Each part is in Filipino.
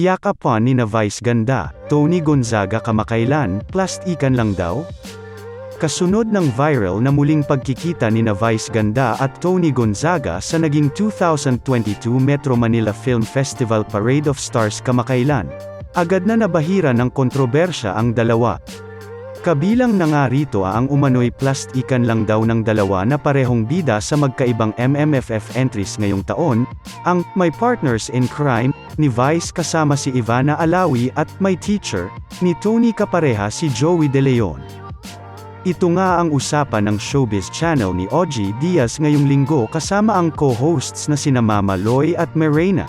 Yakapan ni na Vice Ganda, Tony Gonzaga kamakailan, plastikan lang daw? Kasunod ng viral na muling pagkikita ni na Vice Ganda at Tony Gonzaga sa naging 2022 Metro Manila Film Festival Parade of Stars kamakailan. Agad na nabahira ng kontrobersya ang dalawa. Kabilang na nga rito ang umano'y plastikan lang daw ng dalawa na parehong bida sa magkaibang MMFF entries ngayong taon, ang My Partners in Crime, ni Vice kasama si Ivana Alawi at My Teacher, ni Tony kapareha si Joey De Leon. Ito nga ang usapan ng Showbiz Channel ni Ogie Diaz ngayong linggo kasama ang co-hosts na sina Mama Loy at Marena.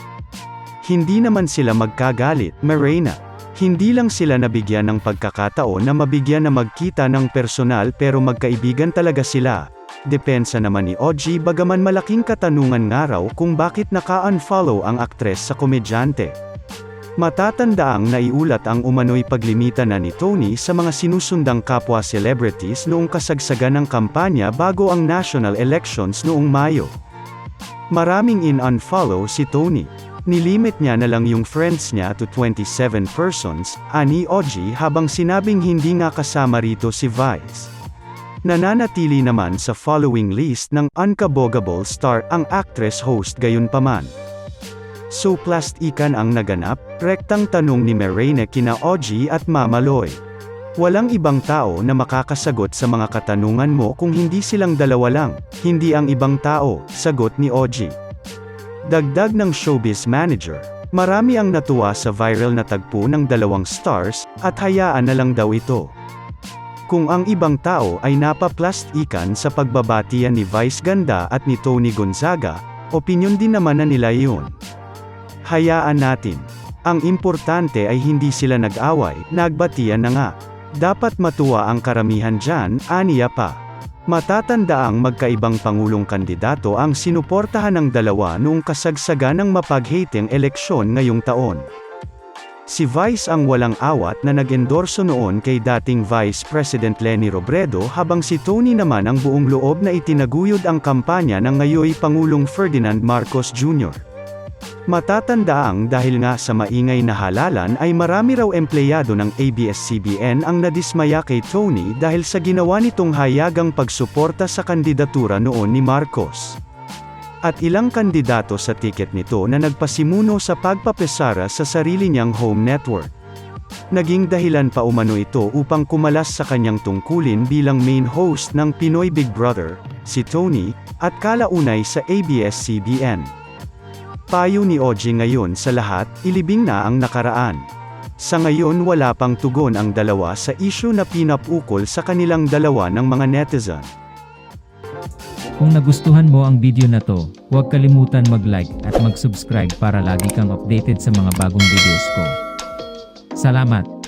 Hindi naman sila magkagalit, Marena. Hindi lang sila nabigyan ng pagkakataon na mabigyan na magkita ng personal pero magkaibigan talaga sila. Depensa naman ni Ogie bagaman malaking katanungan nga raw kung bakit naka-unfollow ang aktres sa komedyante. Matatandaang naiulat ang umano'y paglimita na ni Tony sa mga sinusundang kapwa celebrities noong kasagsagan ng kampanya bago ang national elections noong Mayo. Maraming in-unfollow si Tony. Nilimit niya na lang yung friends niya to 27 persons, ani Ogie habang sinabing hindi nga kasama rito si Vice. Nananatili naman sa following list ng unkabogable star ang actress host gayunpaman. So plastikan ang naganap, rektang tanong ni Marina kina Ogie at Mama Loy. Walang ibang tao na makakasagot sa mga katanungan mo kung hindi silang dalawa lang, hindi ang ibang tao, sagot ni Ogie. Dagdag ng showbiz manager, marami ang natuwa sa viral na tagpo ng dalawang stars, at hayaan na lang daw ito. Kung ang ibang tao ay napaplastikan sa pagbabatian ni Vice Ganda at ni Tony Gonzaga, opinyon din naman na nila iyon. Hayaan natin. Ang importante ay hindi sila nag-away, nagbatian na nga. Dapat matuwa ang karamihan dyan, aniya pa. Matatandaang magkaibang pangulong kandidato ang sinuportahan ng dalawa noong kasagsagan ng mapaghating eleksyon ngayong taon. Si Vice ang walang awat na nag-endorso noon kay dating Vice President Leni Robredo habang si Tony naman ang buong loob na itinaguyod ang kampanya ng ngayoy Pangulong Ferdinand Marcos Jr. Matatandaang dahil nga sa maingay na halalan ay marami raw empleyado ng ABS-CBN ang nadismaya kay Tony dahil sa ginawa nitong hayagang pagsuporta sa kandidatura noon ni Marcos. At ilang kandidato sa tiket nito na nagpasimuno sa pagpapesara sa sarili niyang home network. Naging dahilan pa umano ito upang kumalas sa kanyang tungkulin bilang main host ng Pinoy Big Brother, si Tony, at kalaunay sa ABS-CBN. Payo ni Ogie ngayon sa lahat, ilibing na ang nakaraan. Sa ngayon wala pang tugon ang dalawa sa isyu na pinapukol sa kanilang dalawa ng mga netizen. Kung nagustuhan mo ang video na to, huwag kalimutan mag-like at mag-subscribe para lagi kang updated sa mga bagong videos ko. Salamat!